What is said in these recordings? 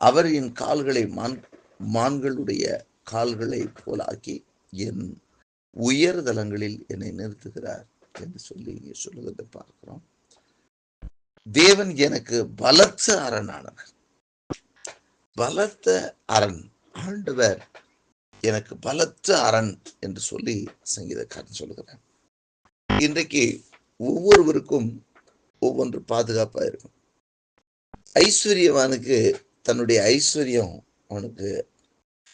அவர் என் கால்களை மான் மான்களுடைய கால்களை போலாக்கி என் உயர் தலங்களில் என்னை நிறுத்துகிறார் என்று சொல்லி இங்கே சொல்லுவதை பார்க்கிறோம். தேவன் எனக்கு பலத்த அரணானவர். பலத்த அரண் ஆண்டவர் எனக்கு பலத்த அரண் என்று சொல்லி சங்கீதக்காரன் சொல்லுகிறார் இன்றைக்கு ஒவ்வொருவருக்கும் ஒவ்வொன்று பாதுகாப்பாக இருக்கும். ஐஸ்வர்யவானுக்கு தன்னுடைய ஐஸ்வர்யம் அவனுக்கு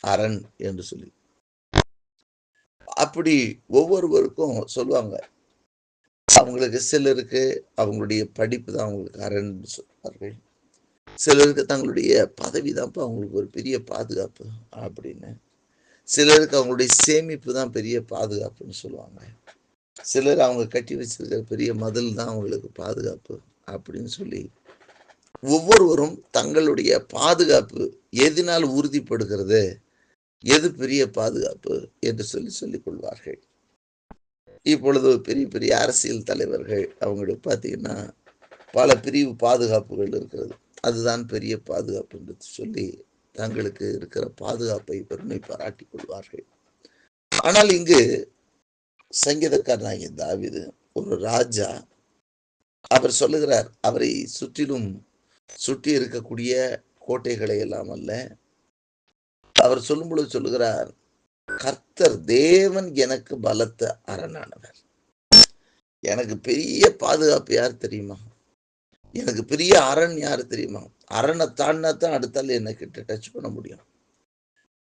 அரண் என்று சொல்லி. அப்படி ஒவ்வொருவருக்கும் சொல்லுவாங்க. அவங்களுக்கு சிலருக்கு அவங்களுடைய படிப்பு தான் அவங்களுக்கு அரண் சொல்வார்கள். சிலருக்கு தங்களுடைய பதவி தான்ப்பா அவங்களுக்கு ஒரு பெரிய பாதுகாப்பு அப்படின்னு. சிலருக்கு அவங்களுடைய சேமிப்பு தான் பெரிய பாதுகாப்புன்னு சொல்லுவாங்க. சிலர் அவங்க கட்டி வச்சிருக்கிற பெரிய மதில் தான் அவங்களுக்கு பாதுகாப்பு அப்படின்னு சொல்லி ஒவ்வொருவரும் தங்களுடைய பாதுகாப்பு எதினால் உறுதிப்படுகிறது? எது பெரிய பாதுகாப்பு? என்று சொல்லி சொல்லிக் கொள்வார்கள். இப்பொழுது பெரிய பெரிய அரசியல் தலைவர்கள் அவங்களுக்கு பார்த்தீங்கன்னா பல பிரிவு பாதுகாப்புகள் இருக்கிறது. அதுதான் பெரிய பாதுகாப்பு என்று சொல்லி தங்களுக்கு இருக்கிற பாதுகாப்பை பெருமை பாராட்டிக் கொள்வார்கள். ஆனால் இங்கு சங்கீதக்காரனாகிய தாவிது ஒரு ராஜா அவர் சொல்லுகிறார் அவரை சுற்றிலும் சுற்றி இருக்கக்கூடிய கோட்டைகளை எல்லாம் அல்ல. அவர் சொல்லும் பொழுது சொல்லுகிறார் கர்த்தர் தேவன் எனக்கு பலத்த அரணானவர். எனக்கு பெரிய பாதுகாப்பு யார் தெரியுமா? எனக்கு பெரிய அரண் யார் தெரியுமா? அரணை தாண்டினா தான் அடுத்தால என்ன கிட்ட டச் பண்ண முடியும்.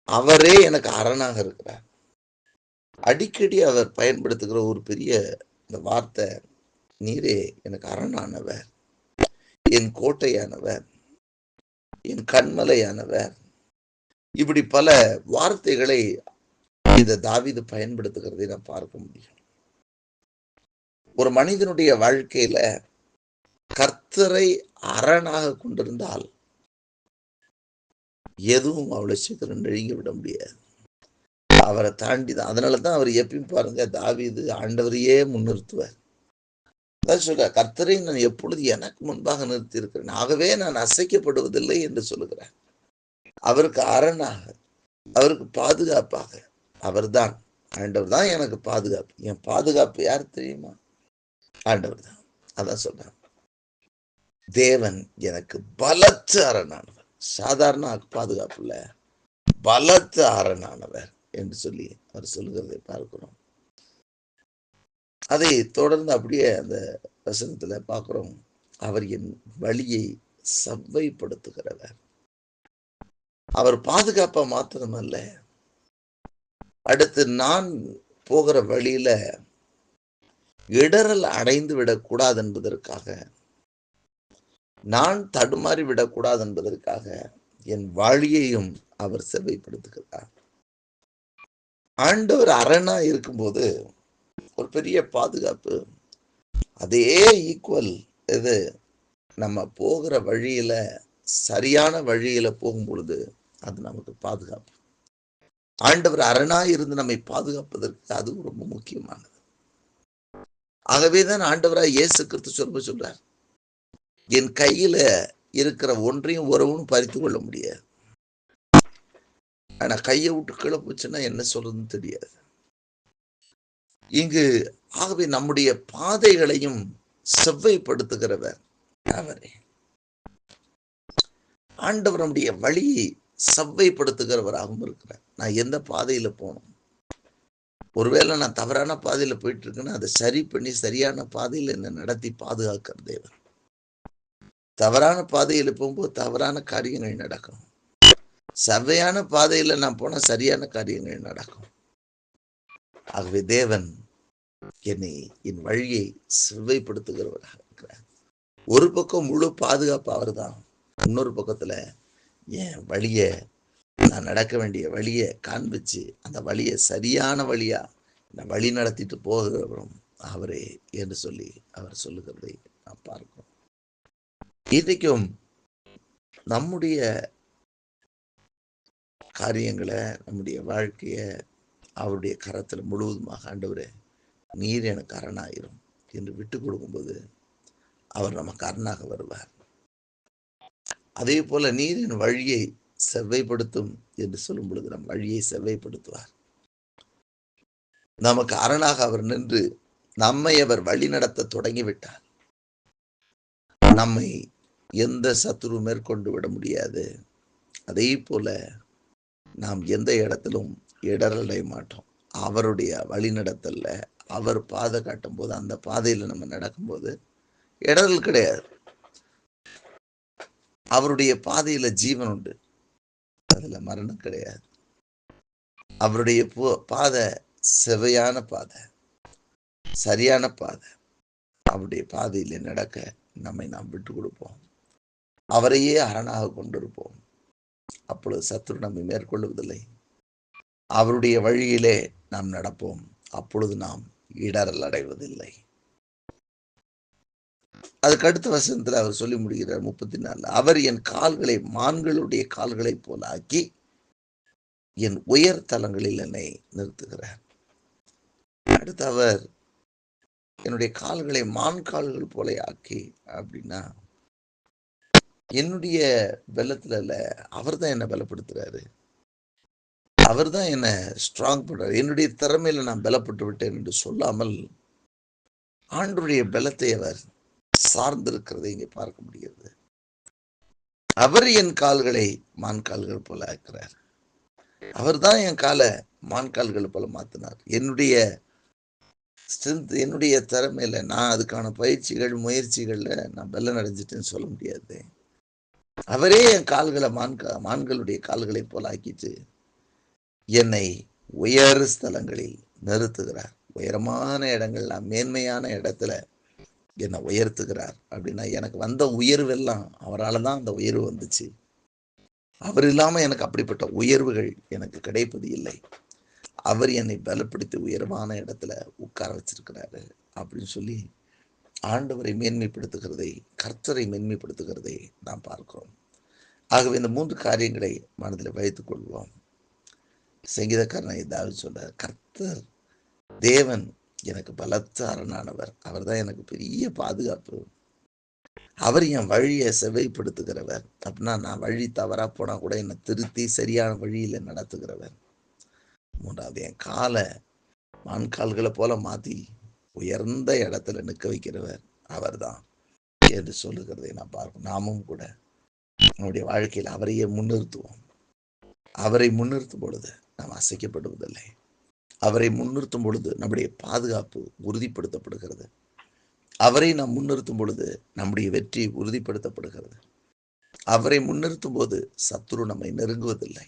அவரே எனக்கு அரணாக இருக்கிறார். அடிக்கடி அவர் பயன்படுத்துகிற ஒரு பெரிய இந்த வார்த்தை நீரே எனக்கு அரணானவர். என் கோட்டையானவர் என் கண்மலையானவர். இப்படி பல வார்த்தைகளை இந்த தாவிது பயன்படுத்துகிறதை நான் பார்க்க முடியும். ஒரு மனிதனுடைய வாழ்க்கையில கர்த்தரை அரணாக கொண்டிருந்தால் எதுவும் அவ்வளவு சீக்கிரம் நெழுங்கி விட முடியாது. அவரை தாண்டி தான் அதனால தான் அவர் எப்பயும் பாருங்க தாவிது ஆண்டவரையே முன்னிறுத்துவார். அதான் சொல்ற கர்த்தரை நான் எப்பொழுது எனக்கு முன்பாக நிறுத்தி இருக்கிறேன் ஆகவே நான் அசைக்கப்படுவதில்லை என்று சொல்லுகிறேன் அவருக்கு அரணாக அவருக்கு பாதுகாப்பாக அவர்தான். ஆண்டவர் தான் எனக்கு பாதுகாப்பு. என் பாதுகாப்பு யார் தெரியுமா? ஆண்டவர் தான் அதான் சொல்றான். தேவன் எனக்கு பலத்து அரணானவர். சாதாரண பாதுகாப்பு இல்ல. பலத்து அரணானவர் என்று சொல்லி அவர் சொல்லுகிறதை பார்க்கிறோம். அதை தொடர்ந்து அப்படியே அந்த வசனத்தில் பார்க்குறோம். அவர் என் வழியை செவ்வைப்படுத்துகிறவர். அவர் பாதுகாப்பா மாத்திரமல்ல. அடுத்து நான் போகிற வழியில இடரல் அடைந்து விடக்கூடாது என்பதற்காக நான் தடுமாறி விடக்கூடாது என்பதற்காக என் வழியையும் அவர் செவ்வைப்படுத்துகிறார். ஆண்டவர் அரணா இருக்கும்போது ஒரு பெரிய பாதுகாப்பு. அதே ஈக்குவல் இது. நம்ம போகிற வழியில சரியான வழியில போகும் பொழுது அது நமக்கு பாதுகாப்பு. ஆண்டவர் அரணா இருந்து நம்மை பாதுகாப்பதற்கு அதுவும் ரொம்ப முக்கியமானது. ஆகவேதான் ஆண்டவராய் இயேசு கிறிஸ்து சொல்ல சொல்றார். என் கையில இருக்கிற ஒன்றையும் உறவும் பறித்து கொள்ள முடியாது. ஆனா கையை விட்டு கீழே போச்சுன்னா என்ன சொல்றதுன்னு தெரியாது. இங்கு ஆகவே நம்முடைய பாதைகளையும் செவ்வைப்படுத்துகிறவர் அவரே ஆண்டவர் நம்முடைய வழியை செவ்வைப்படுத்துகிறவராகவும் இருக்கிறார். நான் எந்த பாதையில போகணும்? ஒருவேளை நான் தவறான பாதையில போயிட்டு இருக்கேன்னா அதை சரி பண்ணி சரியான பாதையில என்னை நடத்தி பாதுகாக்கிற தேவன். தவறான பாதையில போகும்போது தவறான காரியங்கள் நடக்கும். செவ்வையான பாதையில நான் போனா சரியான காரியங்கள் நடக்கும். ஆகவே தேவன் என்னை என் வழியை செவ்வைப்படுத்துகிறவராக இருக்கிறார். ஒரு பக்கம் முழு பாதுகாப்பு அவர்தான். இன்னொரு பக்கத்துல என் வழியை நான் நடக்க வேண்டிய வழியை காண்பிச்சு அந்த வழியை சரியான வழியா நான் வழி நடத்திட்டு போகிறவரும் அவரே என்று சொல்லி அவர் சொல்லுகிறதை நாம் பார்க்கிறோம். இன்றைக்கும் நம்முடைய காரியங்களை நம்முடைய வாழ்க்கையை அவருடைய கரத்துல முழுவதுமாக ஆண்டவரே நீர் எனக்கு அரணாயிரும் என்று விட்டு கொடுக்கும்போது அவர் நமக்கு அரணாக வருவார். அதே போல நீரின் வழியை செவ்வைப்படுத்தும் என்று சொல்லும் பொழுது நம் வழியை செவ்வைப்படுத்துவார். நமக்கு அரணாக அவர் நின்று நம்மை அவர் வழி நடத்த தொடங்கிவிட்டார். நம்மை எந்த சத்துரு மேற்கொண்டு விட முடியாது. அதே போல நாம் எந்த இடத்திலும் இடரடைய மாட்டோம். அவருடைய வழிநடத்தல்ல அவர் பாதை காட்டும் போது அந்த பாதையில் நம்ம நடக்கும்போது இடரல் கிடையாது. அவருடைய பாதையில ஜீவன் உண்டு. அதுல மரணம் கிடையாது. அவருடைய பாதை செவையான பாதை சரியான பாதை அவருடைய பாதையில் நடக்க நம்மை நாம் விட்டு கொடுப்போம். அவரையே அரணாக கொண்டிருப்போம். அப்பொழுது சத்துரு நம்மை மேற்கொள்வதில்லை அவருடைய வழியிலே நாம் நடப்போம். அப்பொழுது நாம் இடரல் அடைவதில்லை. அதுக்கு அடுத்த வசனத்துல அவர் சொல்லி முடிகிறார் முப்பத்தி நாலு அவர் என் கால்களை மான்களுடைய கால்களைப் போல ஆக்கி என் உயர் தலங்களில் என்னை நிறுத்துகிறார். அடுத்து அவர் என்னுடைய கால்களை மான் கால்கள் போல ஆக்கி அப்படின்னா என்னுடைய பலத்துல அவர் தான் என்னை பலப்படுத்துறாரு. அவர் தான் என்னை ஸ்ட்ராங் பண்ணார் என்னுடைய திறமையில நான் பலப்பட்டு விட்டேன் என்று சொல்லாமல் ஆண்டுடைய பலத்தை அவர் சார்ந்திருக்கிறதை இங்கே பார்க்க முடிகிறது. அவர் என் கால்களை மான் கால்கள் போல ஆக்கிறார். அவர் தான் என் காலை மான் கால்கள் போல மாத்தினார். என்னுடைய ஸ்ட்ரென்த் என்னுடைய திறமையில நான் அதுக்கான பயிற்சிகள் முயற்சிகளில் நான் வெள்ளம் அடைஞ்சிட்டேன்னு சொல்ல முடியாது. அவரே என் கால்களை மான்கா மான்களுடைய கால்களை போல ஆக்கிட்டு என்னை உயர் ஸ்தலங்களில் நிறுத்துகிறார். உயரமான இடங்கள்ல மேன்மையான இடத்துல என்னை உயர்த்துகிறார் அப்படின்னா எனக்கு வந்த உயர்வெல்லாம் அவரால் தான் அந்த உயர்வு வந்துச்சு. அவர் இல்லாமல் எனக்கு அப்படிப்பட்ட உயர்வுகள் எனக்கு கிடைப்பது இல்லை. அவர் என்னை பலப்படுத்தி உயரமான இடத்துல உட்கார வச்சிருக்கிறாரு அப்படின்னு சொல்லி ஆண்டவரை மேன்மைப்படுத்துகிறதை கர்த்தரை மேன்மைப்படுத்துகிறதை நாம் பார்க்கிறோம். ஆகவே இந்த மூன்று காரியங்களை மனதில் வைத்துக் கொள்வோம். சங்கீதக்காரன் ஏதாவது சொல்றார் கர்த்தர் தேவன் எனக்கு பலத்த அரணானவர் அவர் தான் எனக்கு பெரிய பாதுகாப்பு. அவர் என் வழியை செவைப்படுத்துகிறவர் அப்படின்னா நான் வழி தவறா போனா கூட என்னை திருத்தி சரியான வழியில நடத்துகிறவர். மூன்றாவது என் காலை மான்கால்களை போல மாத்தி உயர்ந்த இடத்துல நிற்க வைக்கிறவர் அவர் தான். என்று சொல்லுகிறதை நான் பார்க்கணும் நாமும் கூட நம்முடைய வாழ்க்கையில் அவரையே முன்னிறுத்துவோம். அவரை முன்னிறுத்தும் பொழுது நாம் அசைக்கப்படுவதில்லை. அவரை முன்னிறுத்தும் பொழுது நம்முடைய பாதுகாப்பு உறுதிப்படுத்தப்படுகிறது. அவரை நாம் முன்னிறுத்தும் பொழுது நம்முடைய வெற்றி உறுதிப்படுத்தப்படுகிறது. அவரை முன்னிறுத்தும் போது சத்துரு நம்மை நெருங்குவதில்லை.